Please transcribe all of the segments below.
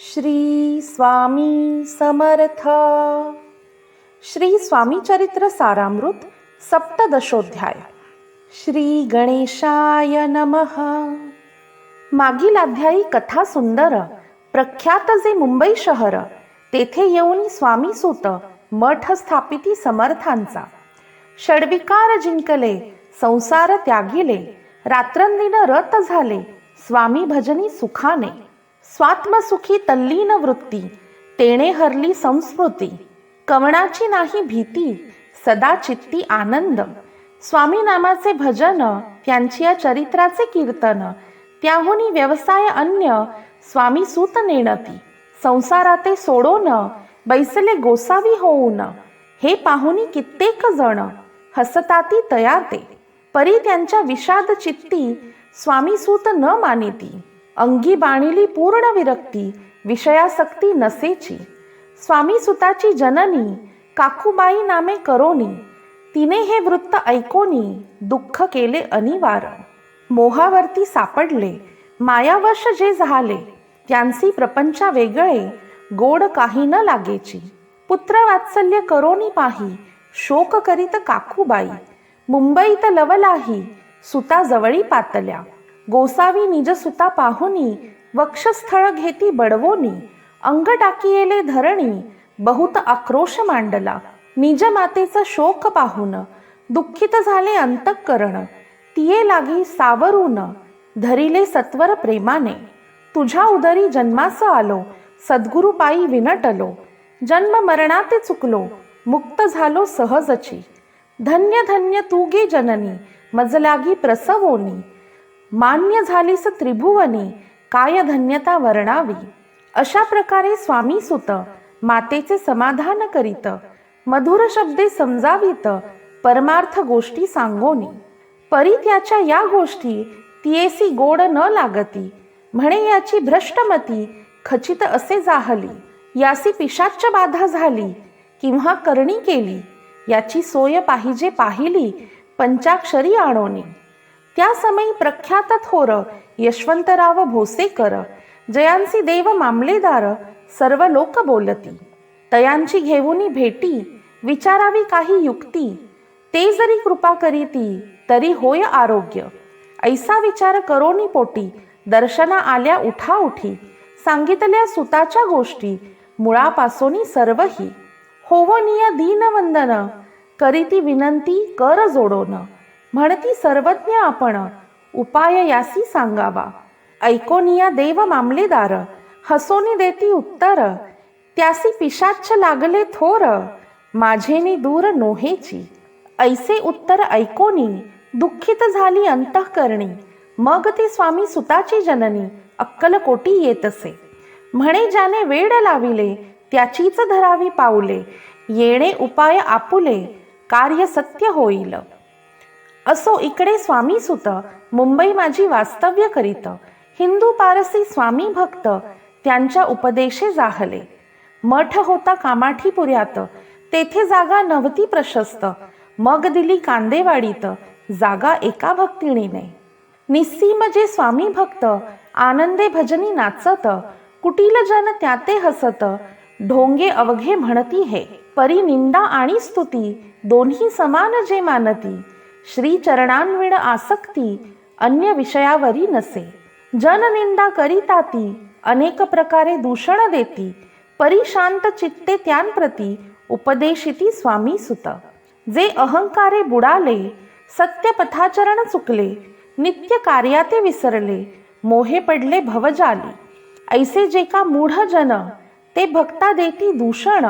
श्री स्वामी समर्थ। श्री स्वामी चरित्र सारामृत सप्तदशोध्याय। श्री गणेशाय नमः। मागील अध्यायी कथा सुंदर प्रख्यात जे मुंबई शहर तेथे येऊन स्वामी सुत मठ स्थापिती समर्थांचा। षडविकार जिंकले संसार त्यागिले रात्रंदिन रत झाले स्वामी भजनी सुखाने। स्वात्मसुखी तल्लीन वृत्ती तेणे हरली संस्मृती कवणाची नाही भीती सदा चित्ती आनंद. स्वामी नामाचे भजन त्यांची या चरित्राचे कीर्तन त्याहुनी व्यवसाय अन्य स्वामी सूत नेणती संसाराते सोडोन बैसले गोसावी होऊन. हे पाहुनी कित्येक जण हसताती तयाते परी त्यांच्या विषाद चित्ती स्वामी सूत न मानिती. अंगी बाणिली पूर्ण विरक्ती विषयासक्ती नसेची. स्वामी सुताची जननी काकूबाई नामे करोनी तिने हे वृत्त ऐकोनी दुःख केले अनिवार. मोहावरती सापडले मायावश जे झाले त्यांची प्रपंचा वेगळे गोड काही न लागेची पुत्र वात्सल्य करोनी पाही शोक करीत काकूबाई मुंबईत लवलाही सुता जवळी पातल्या. गोसावी निज सुता पाहुनी वक्षस्थळ घेती बडवोनी अंग टाकियेले धरणी बहुत आक्रोश मांडला निज मातेचा शोक पाहून दुःखित झाले अंतकरण तिये लागी सावरून धरिले सत्वर प्रेमाने. तुझ्या उदरी जन्मास आलो सद्गुरु पायी विनटलो जन्म मरणाते चुकलो मुक्त झालो सहजची. धन्य धन्य तू गे जननी मजलागी प्रसवोनी मान्य झालीस त्रिभुवनी काय धन्यता वर्णावी. अशा प्रकारे स्वामी सुत मातेचे समाधान करीत मधुर शब्दे समजावीत परमार्थ गोष्टी सांगोनी. परी त्याच्या या गोष्टी तियेसी गोड न लागती म्हणे याची भ्रष्टमती खचित असे जाहली. यासी पिशाच्च बाधा झाली किंवा करणी केली याची सोय पाहिजे पाहिली पंचाक्षरी आणोनी. त्या समयी प्रख्यात थोर यशवंतराव भोसेकर जयांसी देव मामलेदार सर्व लोक बोलती तयांची घेऊनी भेटी विचारावी काही युक्ती. ते जरी कृपा करीती तरी होय आरोग्य. ऐसा विचार करोनी पोटी दर्शना आल्या उठा उठी. सांगितल्या सुताच्या गोष्टी मुळापासोनी सर्वही. होवनिय दीनवंदन करीती विनंती कर जोडोन. म्हणती सर्वज्ञ आपण उपाय यासी सांगावा. ऐकोनिया देव मामलेदार हसोनी देती उत्तर त्यासी पिशाच्छ लागले थोर माझेनी दूर नोहेची. ऐसे उत्तर ऐकोनी दुःखित झाली अंतःकरणी मग ती स्वामी सुताची जननी अक्कलकोटी येत असे म्हणे ज्याने वेड लाविले त्याचीच धरावी पाऊले येणे उपाय आपुले कार्य सत्य होईल. असो इकडे स्वामी सुत मुंबई माझी वास्तव्य करीत. हिंदू पारसी स्वामी भक्त त्यांच्या उपदेशे जाहले. मठ होता कामाठीपुऱ्यात तेथे जागा नव्हती प्रशस्त. मग दिली कांदेवाडीत जागा एका भक्तिणीने निस्सीम जे स्वामी भक्त आनंदे भजनी नाचत कुटील जन त्याते हसत. ढोंगे अवघे म्हणती हे परी निंदा आणि स्तुती दोन्ही समान जे मानती. श्री चरणांविण आसक्ती अन्य विषयावरी नसे. जननिंदा करिता ती अनेक प्रकारे दूषण देती परिशांत चित्ते त्यांप्रती उपदेशिती स्वामी सुत. जे अहंकारे बुडाले सत्य पथाचरण चुकले नित्य कार्याते विसरले मोहे पडले भवजाली. ऐसे जे का मूढ जन ते भक्ता देती दूषण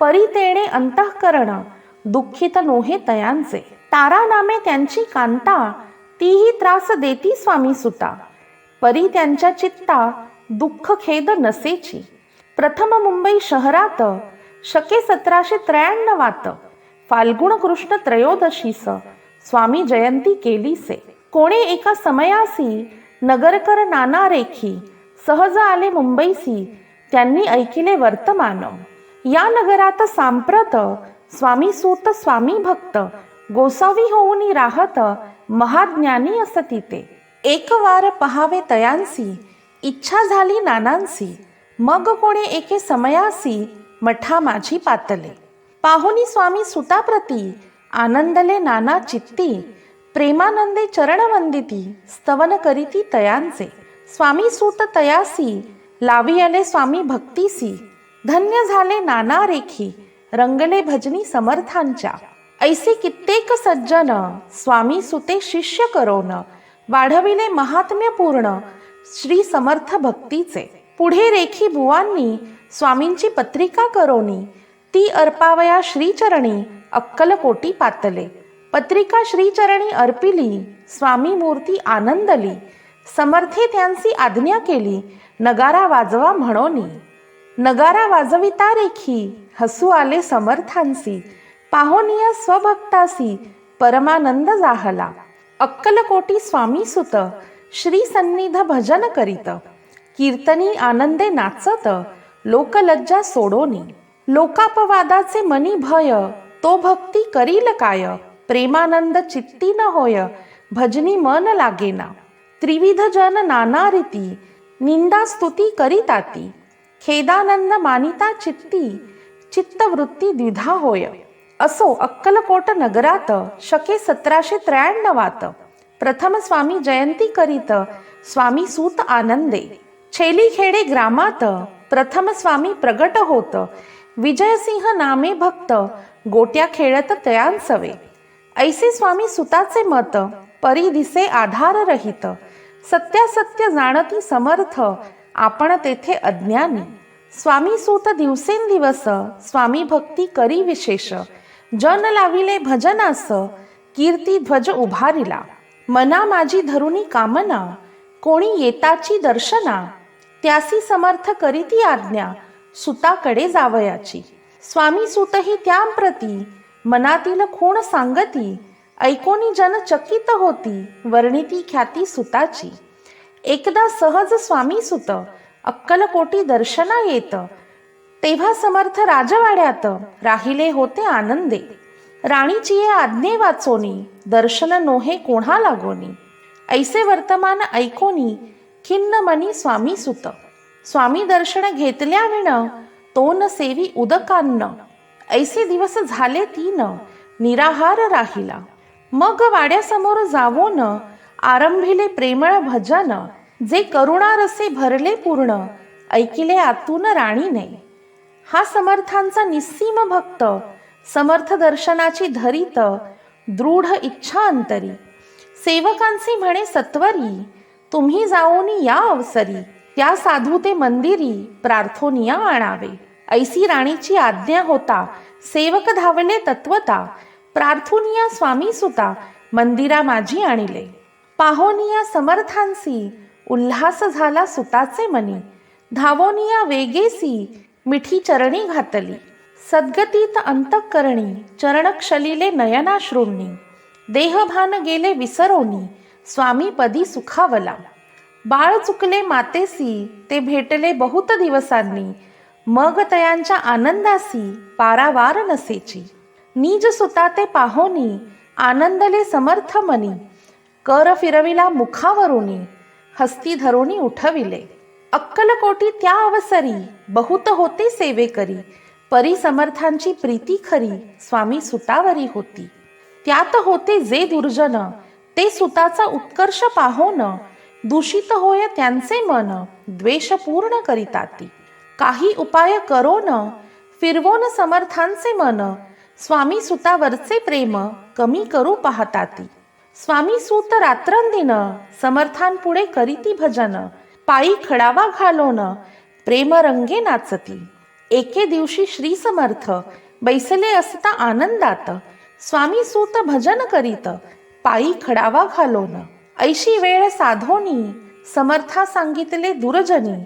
परी तेणे अंतःकरण दुःखित नोहे तयांचे. तारा नामे त्यांची कांता तीही त्रास देती स्वामी सुता. परी त्यांच्या चित्ता दुःख खेद नसेची. प्रथम मुंबई शहरात शके सतराशे त्र्याण्णवात फाल्गुण कृष्ण त्रयोदशीस. स्वामी जयंती केलीसे. कोणे एका समयासी नगरकर नाना रेखी सहज आले मुंबईसी त्यांनी ऐकिले वर्तमान. या नगरात सांप्रत स्वामी सूत स्वामी भक्त गोसावी होऊनी राहत महाज्ञानी असती ते. एक वार पहावे तयांसी इच्छा झाली नानांसी मग कोणी एके समयासी मठा माझी पातले. पाहुनी स्वामी सुताप्रती आनंदले नाना चित्ती प्रेमानंदे चरण वंदिती स्तवन करीती तयांचे. स्वामी सूत तयासी लावी आले स्वामी भक्तीसी धन्य झाले नाना रेखी रंगले भजनी समर्थांच्या. ऐसे कित्येक सज्जन स्वामी सुते शिष्य करोन वाढविले महात्म्यपूर्ण श्री समर्थ भक्तीचे. पुढे रेखी बुवांनी स्वामींची पत्रिका करोनी ती अर्पावया श्रीचरणी अक्कलकोटी पातले. पत्रिका श्रीचरणी अर्पिली स्वामी मूर्ती आनंदली समर्थे त्यांची आज्ञा केली नगारा वाजवा म्हणोनी. नगारा वाजविता रेखी हसू आले समर्थांसी. पाहुनिय स्वभक्तासी परमानंद जाहला अक्कलकोटी स्वामी सुत श्री सन्निध भजन करीत कीर्तनी आनंदे नाचत लोकलज्जा सोडोनी लोकापवादाचे मनी भय तो भक्ती करील काय प्रेमानंद चित्ती न होय भजनी मन लागेना त्रिविध जन नाना रीती निंदा स्तुती करीताती खेदानंद मानिता चित्ती चित्तवृत्ती द्विधा होय. असो अक्कलकोट नगरात शके सतराशे त्र्याण्णवात प्रथम स्वामी जयंती करीत स्वामी सूत आनंदे. छेलीखेडे ग्रामात प्रथम स्वामी प्रगट होत. विजयसिंह नामे भक्त गोट्या खेळत तयांसवे. ऐसे स्वामी सुताचे मत परी दिसे आधार रहित. सत्यासत्य जाणती समर्थ आपण तेथे अज्ञानी. स्वामी सूत दिवसेंदिवस स्वामी भक्ती करी विशेष. जन लाविले भजनास कीर्ती ध्वज उभारिला. मना माझी धरुणी कामना कोणी येताची दर्शना त्यासी समर्थ करीती आज्ञा सुताकडे जावयाची. स्वामी सुतही त्याप्रती मनातील खूण सांगती ऐकोनी जन चकित होती वर्णिती ख्याती सुताची. एकदा सहज स्वामी सुत अक्कलकोटी दर्शना येत तेव्हा समर्थ राजवाड्यात राहिले होते आनंदे. राणीची ये आज्ञे वाचोनी दर्शन नोहे कोणा लागोनी. ऐसे वर्तमान ऐकोनी खिन्न मनी स्वामी सुत. स्वामी दर्शन घेतल्या विण तोन सेवी उदकान्न. ऐसे दिवस झाले तीन निराहार राहिला. मग वाड्यासमोर जावोन आरंभिले प्रेमळ भजन. जे करुणारसे भरले पूर्ण ऐकिले आतून राणीने. हा समर्थांचा निस्सीम भक्त समर्थ दर्शनाची धरित दृढ इच्छा अंतरी सेवकांचे म्हणे सत्वरी तुम्ही जाऊनी या अवसरी त्या साधू ते मंदिरी प्रार्थोनिया आणावे. ऐसी राणीची आज्ञा होता सेवक धावले तत्वता प्रार्थोनिया स्वामी सुता मंदिरा माझी आणिले. पाहोनिया समर्थांसी उल्हास झाला सुताचे मनी धावोनिया वेगेसी मिठी चरणी घातली. सद्गतीत अंतकरणी चरणक्षलिले नयनाश्रूंनी. देहभान गेले विसरोनी स्वामी पदी सुखावला. बाळ चुकले मातेसी ते भेटले बहुत दिवसांनी. मग तयांच्या आनंदासी पारावार नसेची. निज सुता ते पाहोनी आनंदले समर्थ मनी. कर फिरविला मुखावरुनी हस्ती धरुणी उठविले. अक्कलकोटी त्या अवसरी बहुत होते सेवेकरी परी समर्थांची प्रीती खरी स्वामी सुतावरी होती. त्यात होते जे दुर्जन ते सुताचा उत्कर्ष पाहोन. दूषित होय त्यांचे मन द्वेष पूर्ण करीताती. काही उपाय करोन फिरवोन समर्थांचे मन. स्वामी सुतावरचे प्रेम कमी करू पाहताती. स्वामी सूत रात्रंदिन समर्थांपुढे करीती भजन. पायी खडावा घालोन प्रेमरंगे नाचती. एके दिवशी श्री समर्थ बैसले असता आनंदात. स्वामी सूत भजन करीत पायी खडावा घालवण ऐशी वेळ साधोनी समर्था सांगितले दुर्जनी.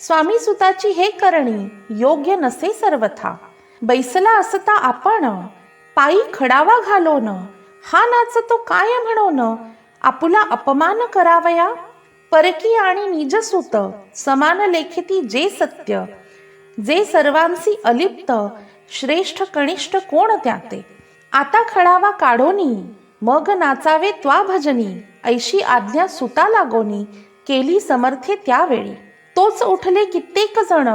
स्वामी सुताची हे करणी योग्य नसे सर्वथा. बैसला असता आपण पायी खडावा घालवण हा नाच तो काय म्हणून? आपुला अपमान करावया? परकी आणि निजसुत समान लेखिती जे सत्य जे सर्वांसी अलिप्त श्रेष्ठ कनिष्ठ कोण त्याते? आता खडावा काढोनी मग नाचावे त्वा भजनी ऐशी आज्ञा सुता लागोनी केली समर्थे त्यावेळी. तोच उठले कित्येक जण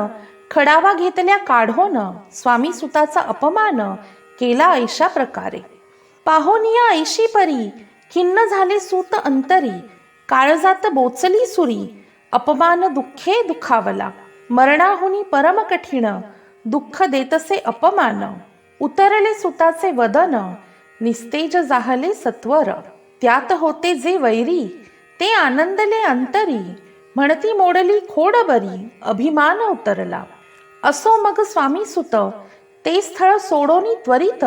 खडावा घेतल्या काढोन स्वामी सुताचा अपमान केला ऐशा प्रकारे. पाहोनिया ऐशी परी खिन्न झाले सूत अंतरी काळजात बोचली सुरी अपमान दुःखे दुखावला मरणाहुनी परम कठीण दुःख देतसे अपमान उतरले सुताचे वदन निस्तेज जाहले सत्वर त्यात होते जे वैरी ते आनंदले अंतरी म्हणती मोडली खोड बरी अभिमान उतरला. असो मग स्वामी सुत ते स्थळ सोडोनी त्वरित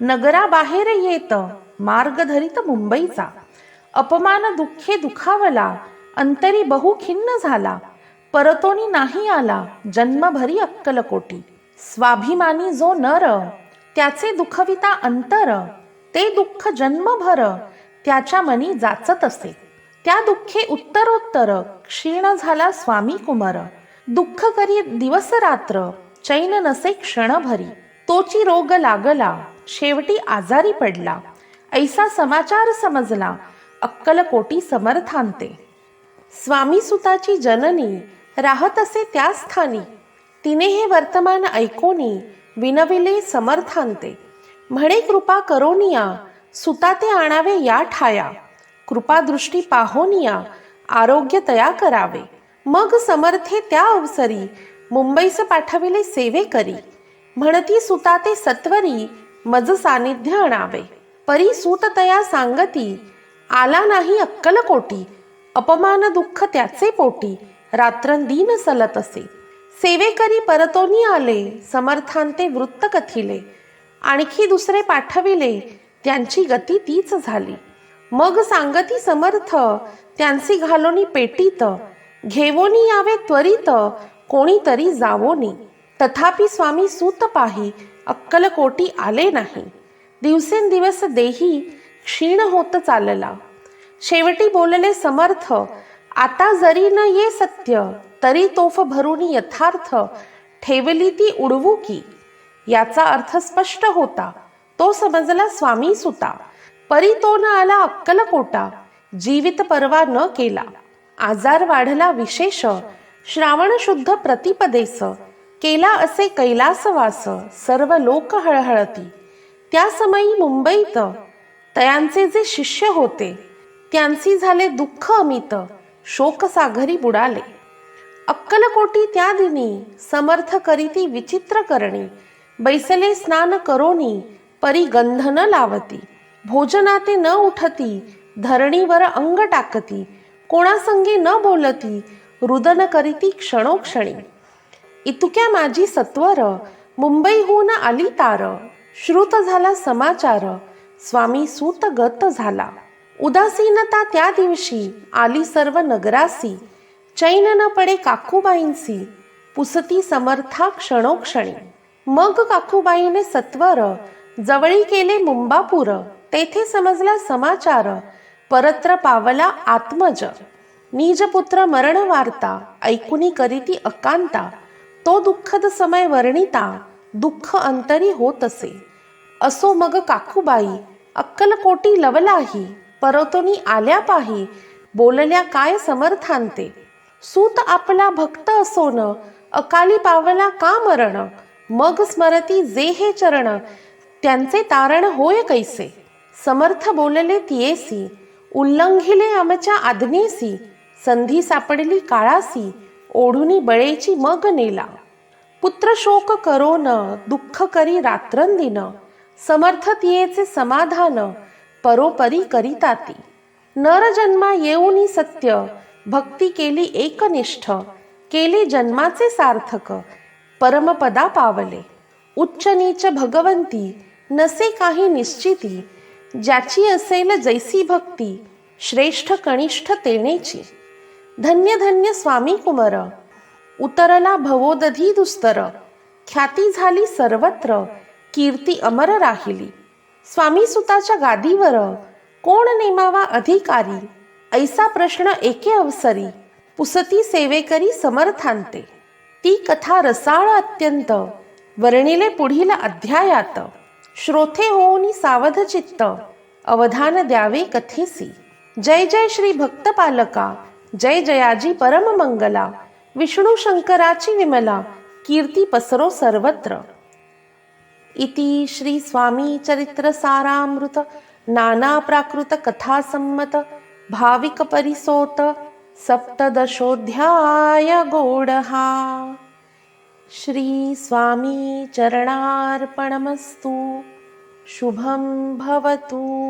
नगराबाहेर येत मार्ग धरित मुंबईचा. अपमान दुःखे दुखावला अंतरी बहु खिन्न झाला. परतोनी नाही आला जन्मभरी अक्कलकोटी. स्वाभिमानी जो नर त्याचे दुखविता अंतर ते दुःख जन्मभर त्याच्या मनी जाचत असे. त्या दुःखे उत्तरोत्तर क्षीण झाला स्वामी कुमार. दुःख करी दिवस रात्र चैन नसे क्षणभरी. तोची रोग लागला शेवटी आजारी पडला. ऐसा समाचार समजला अक्कलकोटी समर्थांते. स्वामी सुताची जननी राहत असे त्या स्थानी. तिने हे वर्तमान ऐकोनी विनविले समर्थांते. म्हणे कृपा करोनिया सुता ते आणावे या ठाया. कृपादृष्टी पाहोनिया आरोग्य तया करावे. मग समर्थे त्या अवसरी मुंबईस पाठविले सेवे करी. म्हणती सुता ते सत्वरी मज सानिध्य आणावे परी सूततया सांगती आला नाही अक्कलकोटी अपमान दुःख त्याचे पोटी. रात्रंदीन सलत असे. सेवेकरी परतोनी आले समर्थांते वृत्त कथिले. आणखी दुसरे पाठविले त्यांची गती तीच झाली. मग सांगती समर्थ त्यांची घालोनी पेटीत. घेवोनी यावे त्वरित कोणीतरी जावोनी. तथापि स्वामी सूत पाही अक्कलकोटी आले नाही. दिवसेंदिवस देही क्षीण होत चालला. शेवटी बोलले समर्थ आता जरी न ये सत्य तरी तोफ भरून यथार्थ ठेवली ती उडवू की? याचा अर्थ स्पष्ट होता. तो समजला स्वामी सुता परी तो न आला अक्कलकोटा जीवित परवा न केला. आजार वाढला विशेष श्रावण शुद्ध प्रतिपदेस केला असे कैलासवास सर्व लोक हळहळती. त्या समयी मुंबईत तयांचे जे शिष्य होते त्यांची झाले दुःख अमित शोकसागरी बुडाले. अक्कलकोटी त्या दिनी समर्थ करीती विचित्र करणी बैसले स्नान करोनी परी न लावती. भोजनाते न उठती धरणीवर अंग टाकती. कोणासंगी न बोलती रुदन करीती क्षणोक्षणी. इतक्या माझी सत्वर मुंबईहून आली तार श्रुत झाला समाचार स्वामी सूत गत झाला. उदासीनता त्या दिवशी आली सर्व नगरासी. चैन न पडे काकूबाईंसी. पुसती समर्था क्षणोक्षणी. मग काकूबाईने सत्वर जवळी केले मुंबापूर. तेथे समजला समाचार. परत्र पावला आत्मज. निजपुत्र मरण वार्ता ऐकुनी करीती अकांता. तो दुःखद समय वर्णिता. दुःख अंतरी होत असे असो मग काकूबाई अक्कलकोटी लवलाही परतोनी आल्या पाही बोलल्या काय समर्थांते? सूत आपला भक्त असोन अकाली पावला का मरण? मग स्मरती जे हे चरण त्यांचे तारण होय कैसे? समर्थ बोलले तियेसी उल्लंघिले आमच्या आज्ञेसी संधी सापडली काळासी ओढुनी बळेची मग नेला. पुत्र शोक न दुःख करी रात्रंदिन समर्थतियेचे समाधान परोपरी करीताती. नरजन्मा येऊनी सत्य भक्ती केली एकनिष्ठ केले जन्माचे सार्थक परमपदा पावले. उच्च नीच भगवंती नसे काही निश्चिती ज्याची असेल जैसी भक्ती श्रेष्ठ कनिष्ठ तेनेची धन्य धन्य स्वामी कुमार उतरला भवोदधी दुस्तर ख्याती झाली सर्वत्र कीर्ती अमर राहिली. स्वामी सुताच्या गादीवर कोण नेमावा अधिकारी? ऐसा प्रश्न एके अवसरी पुसती सेवेकरी समर्थांते. ती कथा रसाळ अत्यंत वर्णिले पुढील अध्यायात. श्रोथे होऊनी सावध चित्त अवधान द्यावे कथेसी. जय जय श्री भक्तपालका जय जयाजी परम मंगला विष्णू शंकराची विमला कीर्ती पसरो सर्वत्र. इति श्री स्वामी चरित्र सारामृत नाना प्राकृत कथा संमत भाविक परिसोत सप्तदशोध्याय गोडहा। श्री स्वामी चरणार्पणमस्तु। शुभं भवतु।